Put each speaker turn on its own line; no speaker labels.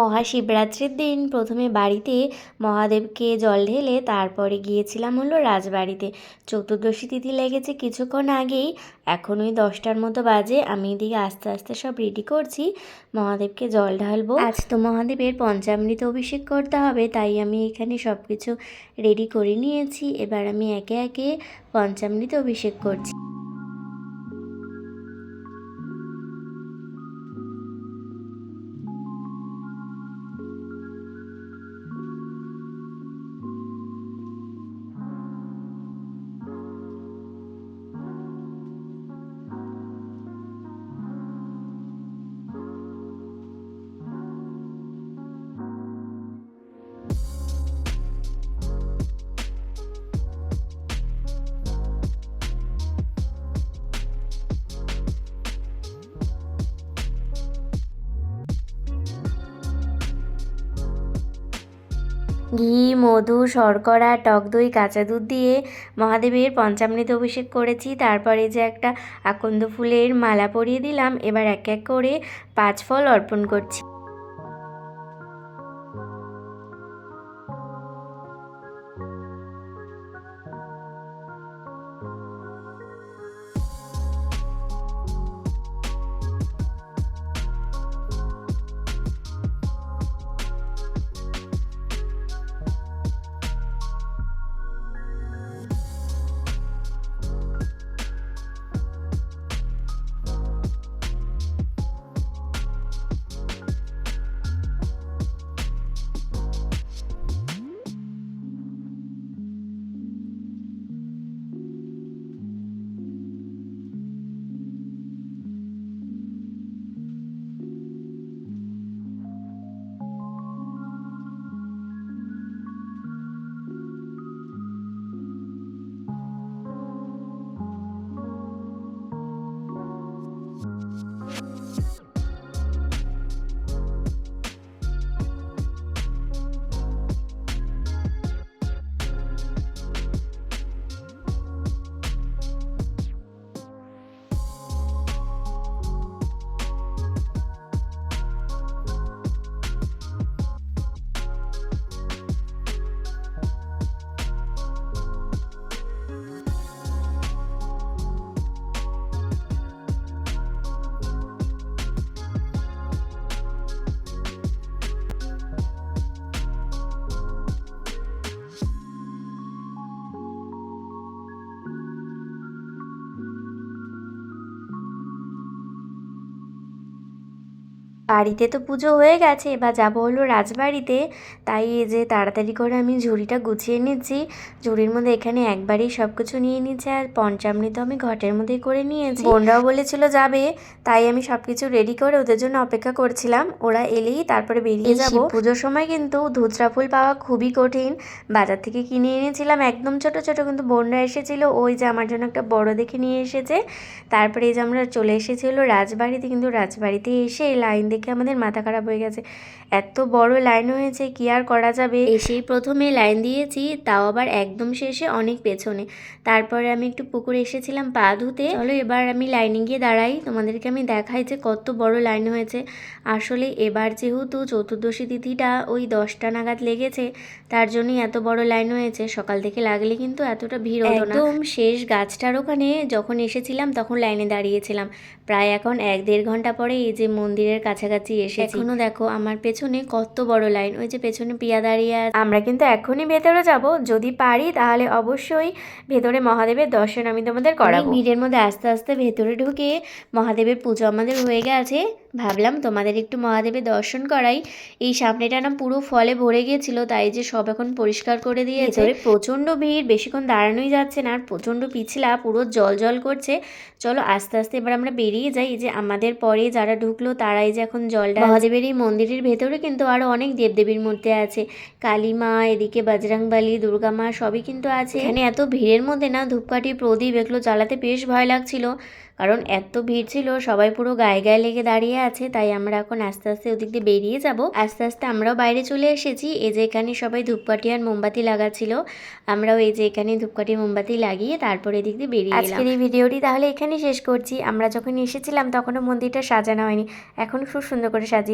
মহাশিবরাত্রির দিন প্রথমে বাড়িতে মহাদেবকে জল ঢেলে তারপরে গিয়েছিলাম হলো রাজবাড়িতে। চতুর্দশী তিথি লেগেছে কিছুক্ষণ আগেই। এখন ওই দশটার মতো বাজে। আমি এদিকে আস্তে আস্তে সব রেডি করছি। মহাদেবকে জল ঢালবো। আজ তো মহাদেবের পঞ্চামৃত অভিষেক করতে হবে, তাই আমি এখানে সব কিছু রেডি করে নিয়েছি। এবার আমি একে একে পঞ্চামৃত অভিষেক করছি। ঘি, মধু, শর্করা, টক দই, কাঁচা দুধ দিয়ে মহাদেবের পঞ্চামৃত অভিষেক করেছি। তারপরে যে একটা আকন্দ ফুলের মালা পরিয়ে দিলাম, এবার এক এক করে পাঁচ ফল অর্পণ করছি। বাড়িতে তো পুজো হয়ে গেছে এবার যাব হলো রাজবাড়িতে। তাই এই যে তাড়াতাড়ি করে আমি ঝুড়িটা গুছিয়ে নিচ্ছি। ঝুড়ির মধ্যে এখানে একবারেই সব কিছু নিয়ে নিচ্ছি আর পঞ্চামৃত আমি ঘটের মধ্যে করে নিয়েছি। বোনরাও বলেছিল যাবে তাই আমি সব কিছু রেডি করে ওদের জন্য অপেক্ষা করছিলাম। ওরা এলেই তারপরে বেরিয়ে যাব। পুজোর সময় কিন্তু ধুতরা ফুল পাওয়া খুবই কঠিন। বাজার থেকে কিনে এনেছিলাম একদম ছোট ছোট কিন্তু বোনরা এসেছিল। ওই যে আমার জন্য একটা বড় দেখে নিয়ে এসেছে। তারপরে এই যে আমরা চলে এসেছিল রাজবাড়িতে কিন্তু রাজবাড়িতে এসে লাইন দেখে আমাদের মাথা খারাপ হয়ে গেছে। এত বড় লাইন হয়েছে, কি আর করা যাবে? এসেই প্রথমে লাইন দিয়েছি, তাও আবার একদম শেষে অনেক পেছনে। তারপরে আমি একটু পুকুরে এসেছিলাম পা ধুতে। চলো এবার আমি লাইনে গিয়ে দাঁড়াই, তোমাদেরকে আমি দেখাই যে কত বড় লাইন হয়েছে। আসলে এবার যেহেতু চতুর্দশী তিথিটা ওই দশটা নাগাদ লেগেছে, তার জন্যই এত বড় লাইন হয়েছে। সকাল থেকে লাগলে কিন্তু এতটা ভিড় হতো না। একদম শেষ গাছটার ওখানে যখন এসেছিলাম, তখন লাইনে দাঁড়িয়েছিলাম। প্রায় এখন এক দেড় ঘণ্টা পরে এই যে মন্দিরের কাছাকাছি এসে এখনও দেখো আমার পেছনে কত বড় লাইন ওই যে পেছনে পিয়া দাঁড়িয়ে আছে। আমরা কিন্তু এখনই ভেতরে যাব। যদি পারি তাহলে অবশ্যই ভেতরে মহাদেবের দর্শন আমি তোমাদের করাবো। ভিড়ের মধ্যে আস্তে আস্তে ভেতরে ঢুকে মহাদেবের পুজো আমাদের হয়ে গেছে। ভাবলাম তোমাদের একটু মহাদেবের দর্শন করাই। এই সামনেটা না পুরো ফলে ভরে গিয়েছিল তাই যে সব এখন পরিষ্কার করে দিয়েছে। প্রচণ্ড ভিড় বেশিক্ষণ দাঁড়ানোই যাচ্ছে না আর প্রচণ্ড পিছলা পুরো জল জল করছে। চলো আস্তে আস্তে এবার আমরা বেরিয়ে যাই যে আমাদের পরে যারা ঢুকলো তারাই যে এখন জলটা মহাদেবের এই মন্দিরের ভেতরে কিন্তু আরও অনেক দেবদেবীর মূর্তি আছে। কালী মা এদিকে বজরংবলী দুর্গা মা সবই কিন্তু আছে। এখানে এত ভিড়ের মধ্যে না ধূপকাঠি প্রদীপ এগুলো জ্বালাতে বেশ ভয় লাগছিল। কারণ এত ভিড় ছিল, সবাই পুরো গায়ে গায়ে লেগে দাঁড়িয়ে আছে, তাই আমরা এখন আস্তে আস্তে ওদিক দিয়ে বেরিয়ে যাব। আস্তে আস্তে আমরাও বাইরে চলে এসেছি, এই যে এখানে সবাই ধূপকাঠি আর মোমবাতি লাগাচ্ছিল। আমরাও এই যে এখানে ধূপকাঠি, মোমবাতি লাগিয়ে তারপরে এদিক দিয়ে বেরিয়ে আজকের এই ভিডিওটি তাহলে এখানেই শেষ করছি। আমরা যখন এসেছিলাম তখনও মন্দিরটা সাজানো হয়নি, এখন খুব সুন্দর করে সাজিয়ে